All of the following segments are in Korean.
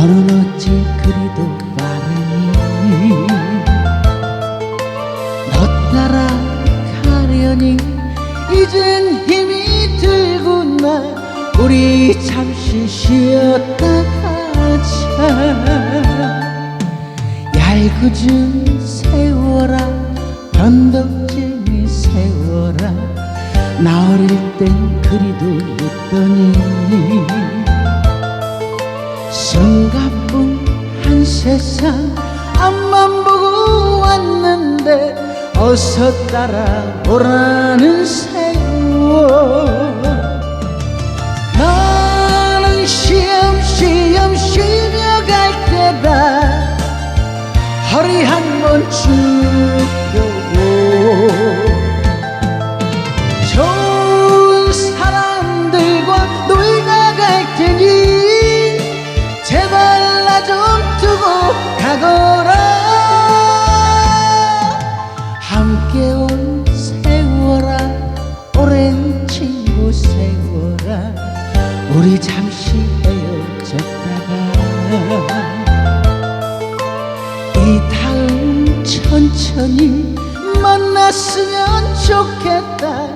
그리도 빠르니 너 따라 가려니 이젠 힘이 들구나. 우리 잠시 쉬었다 가자. 얄궂은 세워라 변덕쟁이 세워라. 나 어릴 땐 그리도 웃더니 숨가쁜 한 세상 앞만 보고 왔는데 어서 따라오라는 세월. 나는 시험시험 쉬며 갈 때다. 허리 한 번 쭉 천천히 만났으면 좋겠다.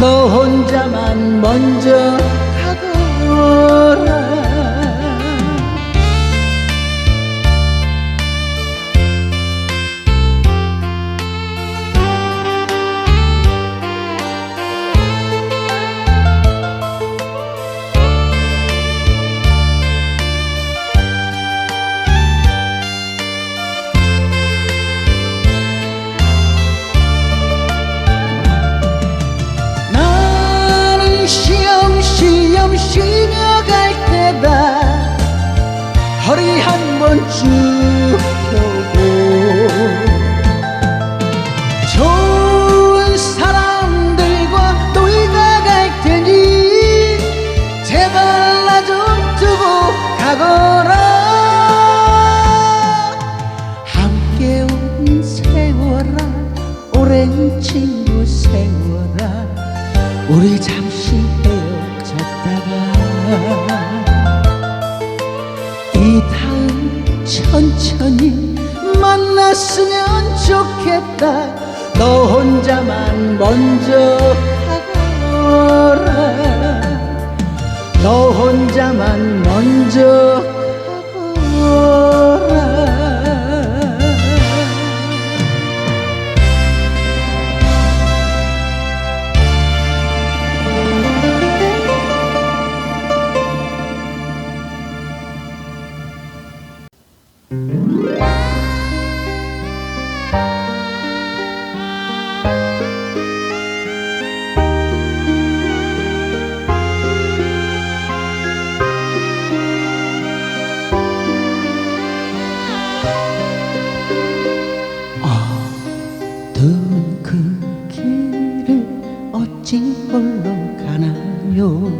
너 혼자만 먼저 허리 한 번 쭉 펴고 좋은 사람들과 놀다 갈 테니 제발 나 좀 두고 가거라. 함께 온 세월아 오랜 친구 세월아 우리 잠시 좋겠다. 너 혼자만 먼저 가거라. 너 혼자만 먼저 홀로 가나요?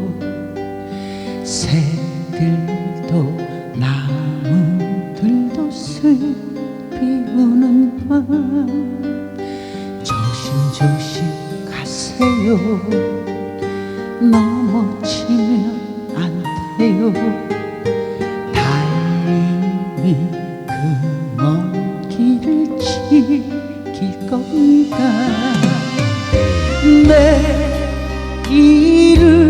새들도 나무들도 슬피 우는 밤. 조심조심 가세요. 넘어지면 안 돼요. 달님이 그 먼 길을 지킬 겁니다 내 일을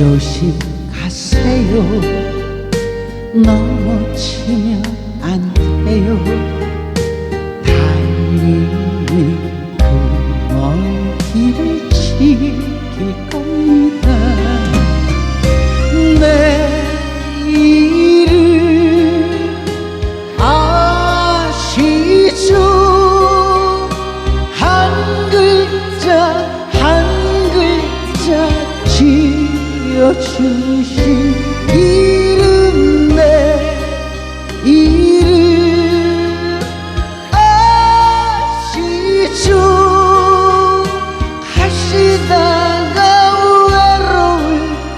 조심 가세요. 넘어지면 안 돼요. 달리는 그먼 길을 지킬 겁니다. 내일을 아시죠? 한 글자 한 글자 지 어주신 이름 내 이름 아시죠. 가시다가 외로울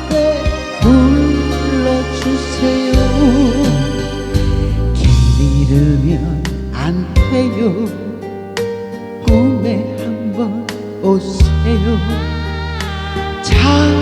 때 불러주세요. 길 잃으면 안 돼요. 꿈에 한번 오세요. 잘